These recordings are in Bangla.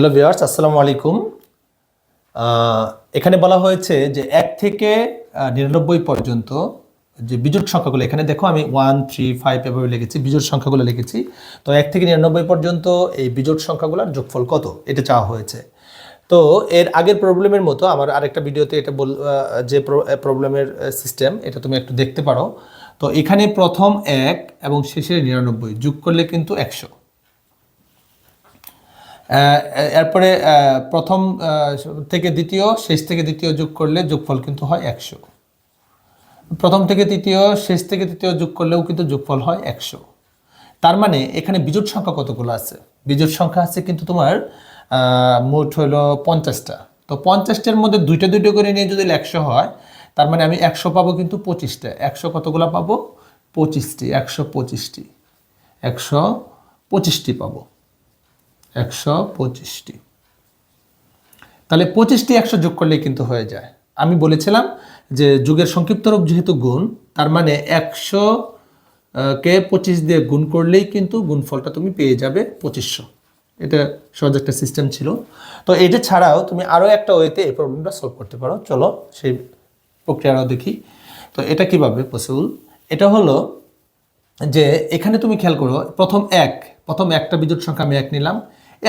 হ্যালো ভিউয়ার্স আসসালামু আলাইকুম। এখানে বলা হয়েছে যে এক থেকে নিরানব্বই পর্যন্ত যে বিজোট সংখ্যাগুলো, এখানে দেখো আমি ওয়ান থ্রি ফাইভ এভাবে লিখেছি বিজোট সংখ্যাগুলো লিখেছি। তো এক থেকে নিরানব্বই পর্যন্ত এই বিজোট সংখ্যাগুলোর যোগফল কত? এটা চাওয়া হয়েছে। তো এর আগের প্রবলেমের মতো আমার আরেকটা ভিডিওতে এটা বল যে প্রবলেমের সিস্টেম এটা তুমি একটু দেখতে পারো। তো এখানে প্রথম এক এবং শেষে নিরানব্বই, যোগ করলে কিন্তু একশো। এরপরে প্রথম থেকে দ্বিতীয়, শেষ থেকে দ্বিতীয় যোগ করলে যোগফল কিন্তু হয় একশো। প্রথম থেকে তৃতীয়, শেষ থেকে তৃতীয় যোগ করলেও কিন্তু যোগফল হয় একশো। তার মানে এখানে বিজোট সংখ্যা কতগুলো আছে? বিজোট সংখ্যা আছে কিন্তু তোমার মোট হলো পঞ্চাশটা। তো পঞ্চাশটার মধ্যে দুইটা দুইটা করে নিয়ে যদি একশো হয়, তার মানে আমি একশো পাবো কিন্তু পঁচিশটা। একশো কতগুলো পাবো? পঁচিশটি। একশো পঁচিশটি। একশো পঁচিশটি পাবো। একশো পঁচিশটি। তাহলে পঁচিশটি একশো যোগ করলেই কিন্তু হয়ে যায়। আমি বলেছিলাম যে যুগের সংক্ষিপ্ত রূপ যেহেতু গুণ, তার মানে একশো কে পঁচিশ দিয়ে গুণ করলেই কিন্তু গুণফলটা তুমি পেয়ে যাবে পঁচিশশো। এটা সহজ একটা সিস্টেম ছিল। তো এটা ছাড়াও তুমি আরও একটা ওয়েতে এই প্রবলেমটা সলভ করতে পারো। চলো সেই প্রক্রিয়াটাও দেখি। তো এটা কীভাবে পসিবল এটা হলো যে এখানে তুমি খেয়াল করো, প্রথম এক প্রথম একটা বিজোট সংখ্যা আমি এক নিলাম।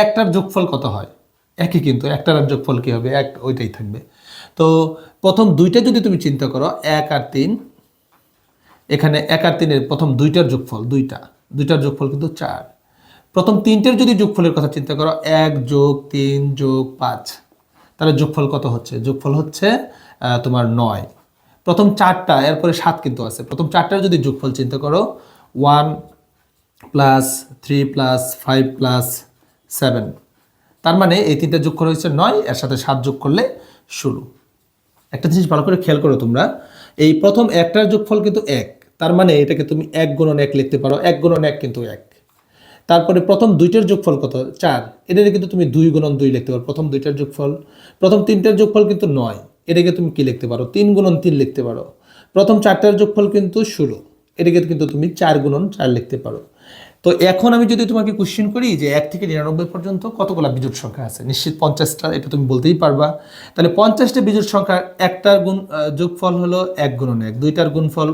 একটার যোগফল কত হয়? একই কিন্তু, একটার আর যোগফল কী হবে? এক, ওইটাই থাকবে। তো প্রথম দুইটা যদি তুমি চিন্তা করো, এক আর তিন, এখানে এক আর তিনের প্রথম দুইটার যোগফল, দুইটা, দুইটার যোগফল কিন্তু চার। প্রথম তিনটের যদি যোগফলের কথা চিন্তা করো, এক যোগ তিন যোগ পাঁচ, তাহলে যোগফল কত হচ্ছে? যোগফল হচ্ছে তোমার নয়। প্রথম চারটা, এরপরে সাত কিন্তু আছে। প্রথম চারটার যদি যোগফল চিন্তা করো, one plus three plus five plus seven. তার মানে এই তিনটা যোগ করা হয়েছে নয়, এর সাথে সাত যোগ করলে ষোলো। একটা জিনিস ভালো করে খেয়াল করো তোমরা, এই প্রথম একটার যোগফল কিন্তু এক, তার মানে এটাকে তুমি এক গুণন এক লিখতে পারো, এক গুণন এক কিন্তু এক। তারপরে প্রথম দুইটার যোগফল কত? চার। এটাকে কিন্তু তুমি দুই গুণন দুই লিখতে পারো, প্রথম দুইটার যোগফল। প্রথম তিনটার যোগফল কিন্তু নয়, এটাকে তুমি কি লিখতে পারো? তিন গুণন তিন লিখতে পারো। প্রথম চারটার যোগফল কিন্তু ষোলো। এটাকে কিন্তু তুমি চার গুণন চার লিখতে পারো। তো এখন আমি যদি তোমাকে কোশ্চেন করি যে এক থেকে নিরানব্বই পর্যন্ত কতগুলো বিজোট সংখ্যা আছে? নিশ্চিত পঞ্চাশটা, এটা তুমি বলতেই পারবা। তাহলে পঞ্চাশটা বিজোট সংখ্যা একটার গুণ যোগফল হলো এক গুণন এক। দুইটার গুণফল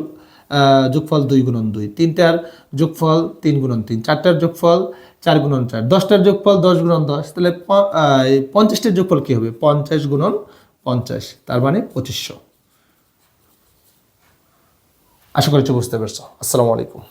যোগফল দুই গুণন দুই। তিনটার যোগফল তিন গুণন তিন। চারটার যোগফল চার গুণন চার। দশটার যোগফল দশ গুণন দশ। তাহলে পঞ্চাশটার যোগফল কী হবে? পঞ্চাশ গুণন পঞ্চাশ। তার মানে পঁচিশশো। আশা করছি বুঝতে পারছ। আসসালামু আলাইকুম।